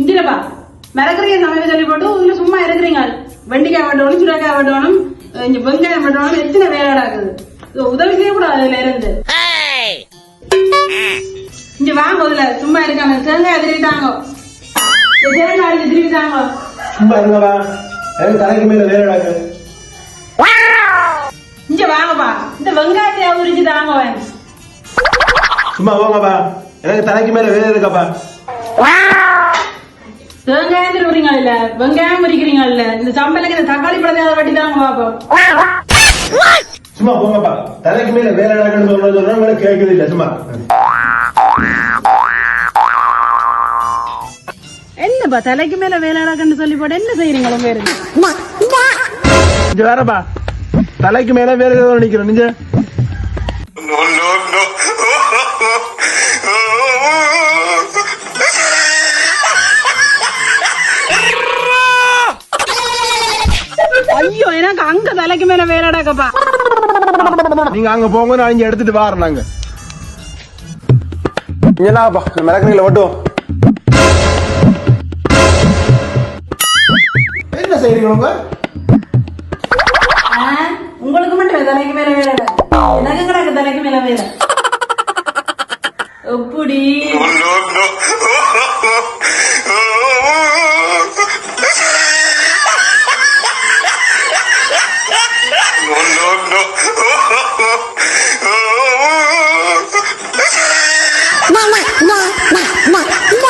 இந்திரப்பா மிளகுறீங்க சமையல் சொல்லி போட்டு இதுல சும்மா இருக்கிறீங்க. வெண்டிக்காய் வெட்டணும் சுரக்காய் வெட்டணும் இங்க வெங்காயம் வெட்டணும் எத்தனை வேலை நடக்குது இது உதவி செய்யக்கூடாது அதுல இருந்து. இங்க வாங்க இதுல சும்மா இருக்காங்க. தேங்காய் திருவிட்டாங்க தேங்காய் அடிச்சு திருவிட்டாங்க சும்மா இருங்கப்பா எனக்கு தலைக்கு மேல வேலை நடக்கு. இங்க வாங்கப்பா. இந்த வெங்காயத்தை உரிச்சு தாங்க சும்மா போங்கப்பா எனக்கு தலைக்கு மேல வேலை இருக்கப்பா. தேங்காயம் திருவுறீங்க இல்ல வெங்காயம் உரிக்கிறீங்க இல்ல இந்த சம்பளுக்கு இந்த தக்காளி பழத்தை அதை வட்டி தாங்க பாப்போம் சும்மா போங்கப்பா. தலைக்கு மேல வேலை நடக்குன்னு சொல்ற சொல்றேன் உங்களுக்கு கேட்குது இல்ல. சும்மா. என்னப்பா தலைக்கு மேல வேலை நடக்குன்னு சொல்லி போட்டு என்ன செய்யறீங்களோ பேரு? இங்க வேறப்பா. தலைக்கு மேல வேற ஏதோ நிக்கிறேன் நீங்க? ஐயோ எனக்கு அங்க தலைக்கு மேல வேலைடாக்கப்பா நீங்க அங்க போங்க நான் இங்க எடுத்துட்டு வாரேன் நாங்க. என்னப்பா நம்ம மிளகுல ஓட்டுவோம் என்ன செய்றீங்க உங்க? உங்களுக்கு மட்டும் தலைக்கு மேல வேலை எனக்கு தலைக்கு மேல வேலை? எப்படி oh, no, no, no.